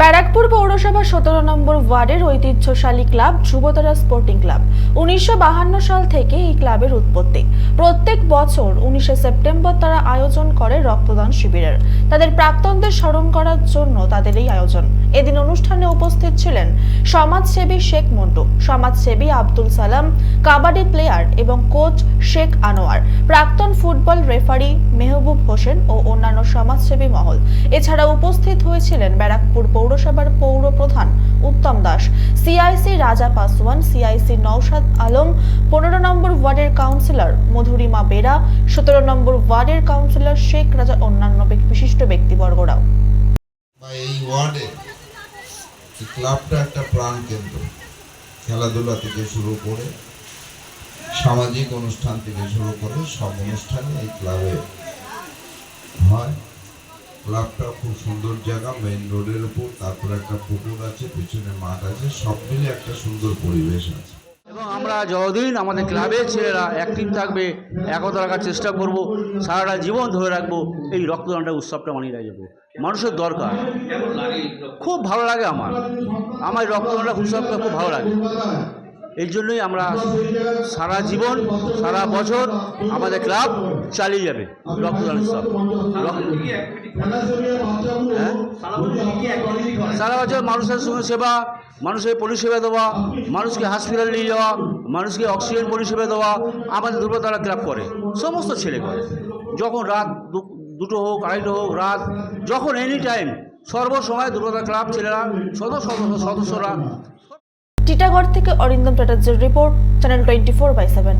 ব্যারাকপুর পৌরসভা সতেরো নম্বর ওয়ার্ডের ঐতিহ্যশালী ক্লাব, যুবতারা স্পোর্টিং ক্লাব। উনিশশো সাল থেকে এই ক্লাবের উৎপত্তি। প্রত্যেক বছর উনিশে সেপ্টেম্বর তারা আয়োজন করে রক্তদান শিবিরের। তাদের প্রাক্তনদের স্মরণ করার জন্য তাদের এই আয়োজন। এদিন অনুষ্ঠানে উপস্থিত ছিলেন সমাজসেবী শেখ মন্টু, সমাজসেবী আব্দুল সালাম, কাবাডি প্লেয়ার এবং কোচ শেখ আনোয়ার, প্রাক্তন ফুটবল রেফারি মেহবুব হোসেন ও অন্যান্য সমাজসেবী মহল। এছাড়া উপস্থিত হয়েছিলেন ব্যারাকপুর পৌরসভার পৌর প্রধান উত্তম দাস সিআইসি রাজা পাসওয়ান সিআইসি নওশাদ আলম, পনেরো নম্বর ওয়ার্ডের কাউন্সিলর মধুরিমা বেরা, সতেরো নম্বর ওয়ার্ডের কাউন্সিলর শেখ রাজা অন্যান্য বিশিষ্ট ব্যক্তিবর্গরাও। ক্লাবটা একটা প্রাণ কেন্দ্র, খেলাধুলা থেকে শুরু করে সামাজিক অনুষ্ঠান থেকে শুরু করে সব অনুষ্ঠানে এই ক্লাবে হয়। ক্লাবটা খুব সুন্দর জায়গা মেইন রোডের উপর, তারপর একটা পুকুর আছে, পিছনে মাঠ আছে, সব মিলে একটা সুন্দর পরিবেশ আছে। এবং আমরা যতদিন আমাদের ক্লাবের ছেলেরা অ্যাক্টিভ থাকবে, একতা রাখার চেষ্টা করব, সারাটা জীবন ধরে রাখব, এই রক্তদানটা, উৎসবটা মানিয়ে রাখব মানুষের দরকার। খুব ভালো লাগে আমার। আমার রক্তদানটা, উৎসবটা খুব ভালো লাগে। এই জন্যই আমরা সারা জীবন, সারা বছর আমাদের ক্লাব চালিয়ে যাবে রক্তদান উৎসব? সারা বছর মানুষের সেবা মানুষের পরিষেবা দেওয়া মানুষকে হসপিটাল নিয়ে যাওয়া মানুষকে অক্সিজেন পরিষেবা দেওয়া আমাদের দুর্বলতারা ক্লাব করে। সমস্ত ছেলে করে। যখন রাত দুটো হোক আড়াইটো হোক রাত যখন এনি টাইম সর্বসময় দুর্বলতা ক্লাব ছেলেরা সদস্য সদস্যরা। টিটাগড় থেকে Arindam চ্যাটার্জির report channel twenty four by seven